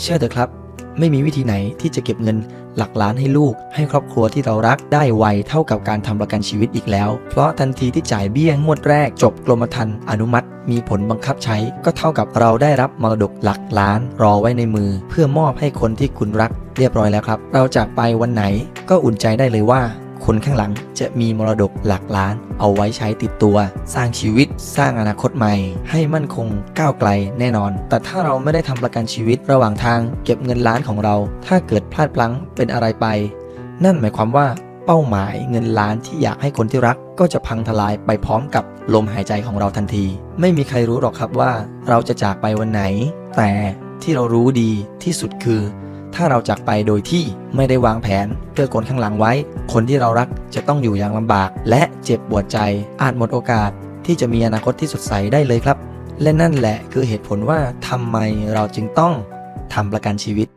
เชื่อเถอะครับ ไม่มีวิธีไหนที่จะเก็บเงินหลักล้านให้ลูก ให้ครอบครัวที่เรารักได้ไวเท่ากับการทำประกันชีวิตอีกแล้ว เพราะทันทีที่จ่ายเบี้ยงวดแรกจบกรมธรรม์อนุมัติ มีผลบังคับใช้ ก็เท่ากับเราได้รับมรดกหลักล้าน รอไว้ในมือ เพื่อมอบให้คนที่คุณรัก เรียบร้อยแล้วครับ เราจากไปวันไหนก็อุ่นใจได้เลยว่า คนข้างหลังจะมีมรดกหลักล้าน เอาไว้ใช้ติดตัว สร้างชีวิต สร้างอนาคตใหม่ ให้มั่นคงก้าวไกลแน่นอน แต่ถ้าเราไม่ได้ทำประกันชีวิตระหว่างทางเก็บเงินล้านของเรา ถ้าเกิดพลาดพลั้งเป็นอะไรไป นั่นหมายความว่าเป้าหมายเงินล้านที่อยากให้คนที่รักก็จะพังทลายไปพร้อมกับลมหายใจของเราทันที ไม่มีใครรู้หรอกครับว่า เราจะจากไปวันไหน แต่ที่เรารู้ดีที่สุดคือ ถ้าเราจากไปโดยที่ไม่ได้วางแผนเพื่อคนข้างหลังไว้ คนที่เรารักจะต้องอยู่อย่างลำบาก และเจ็บปวดใจอาจหมดโอกาส ที่จะมีอนาคตที่สดใสได้เลยครับ และนั่นแหละคือเหตุผลว่าทำไมเราจึงต้องทำประกันชีวิต